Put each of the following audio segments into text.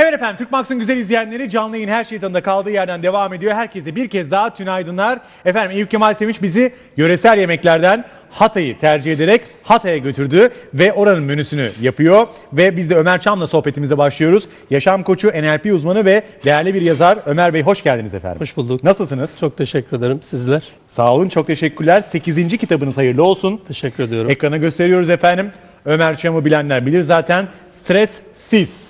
Evet efendim Türk Max'ın güzel izleyenleri canlı yayın her şey tadında kaldığı yerden devam ediyor. Herkese bir kez daha tünaydınlar. Efendim Eyüp Kemal Sevinç bizi yöresel yemeklerden Hatay'ı tercih ederek Hatay'a götürdü ve oranın menüsünü yapıyor. Ve biz de Ömer Çam'la sohbetimize başlıyoruz. Yaşam koçu, NLP uzmanı ve değerli bir yazar Ömer Bey hoş geldiniz efendim. Hoş bulduk. Nasılsınız? Çok teşekkür ederim. Sizler? Sağ olun çok teşekkürler. 8. kitabınız hayırlı olsun. Teşekkür ediyorum. Ekrana gösteriyoruz efendim. Ömer Çam'ı bilenler bilir zaten. Stressiz.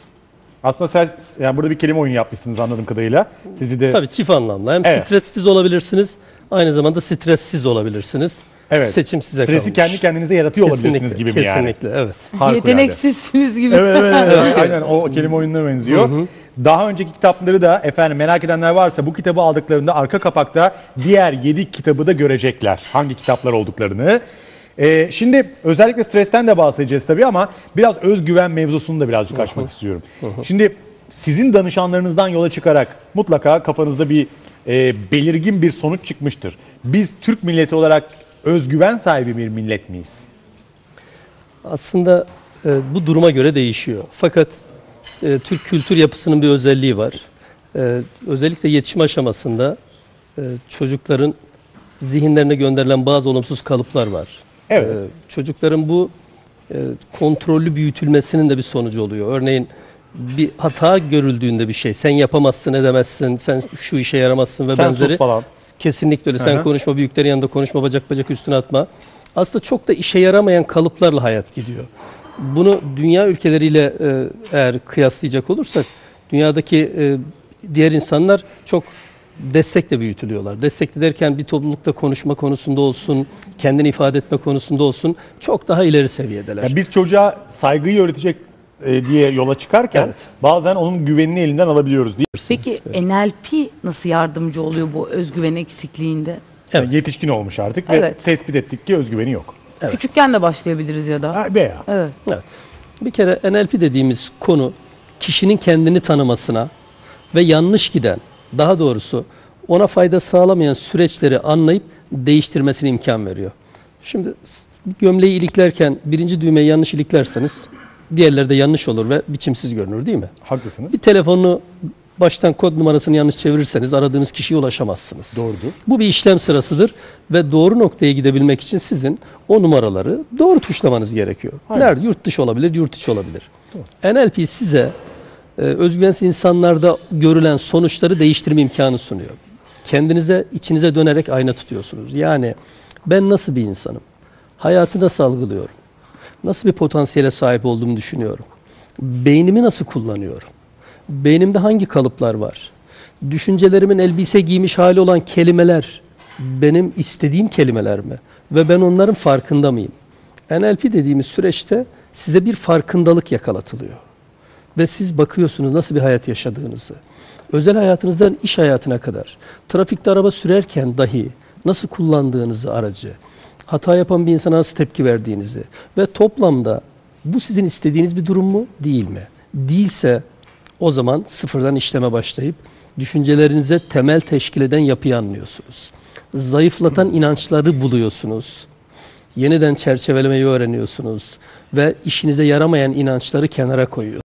Aslında stres, yani burada bir kelime oyunu yapmışsınız anladığım kadarıyla. Sizi de Tabii çift anlamlı. Hem Evet. stressiz olabilirsiniz, aynı zamanda stressiz olabilirsiniz. Evet. Seçim size stresi kalmış. kendi kendinize yaratıyor olabilirsiniz Kesinlikle, gibi mi yani? Kesinlikle, evet. Harikulade. Yeteneksizsiniz gibi. Evet evet, evet. aynen o kelime oyununa benziyor. Daha önceki kitapları da efendim merak edenler varsa bu kitabı aldıklarında arka kapakta diğer 7 kitabı da görecekler. Hangi kitaplar olduklarını. Ee, şimdi özellikle stresten de bahsedeceğiz tabii ama biraz özgüven mevzusunu da birazcık açmak istiyorum. Şimdi sizin danışanlarınızdan yola çıkarak mutlaka kafanızda bir e, belirgin bir sonuç çıkmıştır. Biz Türk milleti olarak özgüven sahibi bir millet miyiz? Aslında e, bu duruma göre değişiyor. Fakat e, Türk kültür yapısının bir özelliği var. E, özellikle yetişme aşamasında e, çocukların zihinlerine gönderilen bazı olumsuz kalıplar var. Evet. E, çocukların bu e, kontrollü büyütülmesinin de bir sonucu oluyor. Örneğin bir hata görüldüğünde bir şey, sen yapamazsın, edemezsin, sen şu işe yaramazsın ve Sen benzeri. sus falan. Kesinlikle öyle. Hı Sen hı. konuşma, büyüklerin yanında konuşma, bacak bacak üstüne atma. Aslında çok da işe yaramayan kalıplarla hayat gidiyor. Bunu dünya ülkeleriyle e, eğer kıyaslayacak olursak, dünyadaki e, diğer insanlar çok destekle büyütülüyorlar. Destekli derken bir toplulukta konuşma konusunda olsun, kendini ifade etme konusunda olsun çok daha ileri seviyedeler. Yani biz çocuğa saygıyı öğretecek e, diye yola çıkarken Evet. bazen onun güvenini elinden alabiliyoruz mi? Peki NLP nasıl yardımcı oluyor bu özgüven eksikliğinde? Yani yetişkin olmuş artık ve Evet. tespit ettik ki özgüveni yok. Evet. Küçükken de başlayabiliriz ya da. Ha, Veya Evet. Evet. Bir kere NLP dediğimiz konu kişinin kendini tanımasına ve yanlış giden, daha doğrusu ona fayda sağlamayan süreçleri anlayıp değiştirmesine imkan veriyor. Şimdi gömleği iliklerken birinci düğmeyi yanlış iliklerseniz diğerleri de yanlış olur ve biçimsiz görünür değil mi? haklısınız. Bir telefonu baştan kod numarasını yanlış çevirirseniz aradığınız kişiye ulaşamazsınız. Doğrudur. Bu bir işlem sırasıdır ve doğru noktaya gidebilmek için sizin o numaraları doğru tuşlamanız gerekiyor. Nerede? Yurt dışı olabilir, yurt içi olabilir. NLP size özgüvensiz insanlarda görülen sonuçları değiştirme imkanı sunuyor. Kendinize, içinize dönerek ayna tutuyorsunuz. Yani ben nasıl bir insanım? Hayatı nasıl algılıyorum? Nasıl bir potansiyele sahip olduğumu düşünüyorum? Beynimi nasıl kullanıyorum? Beynimde hangi kalıplar var? Düşüncelerimin elbise giymiş hali olan kelimeler benim istediğim kelimeler mi? Ve ben onların farkında mıyım? NLP dediğimiz süreçte size bir farkındalık yakalatılıyor. Ve siz bakıyorsunuz nasıl bir hayat yaşadığınızı. Özel hayatınızdan iş hayatına kadar, trafikte araba sürerken dahi nasıl kullandığınızı aracı, hata yapan bir insana nasıl tepki verdiğinizi ve toplamda bu sizin istediğiniz bir durum mu, değil mi? Değilse o zaman sıfırdan işleme başlayıp düşüncelerinize temel teşkil eden yapıyı anlıyorsunuz. Zayıflatan inançları buluyorsunuz. Yeniden çerçevelemeyi öğreniyorsunuz ve işinize yaramayan inançları kenara koyuyorsunuz.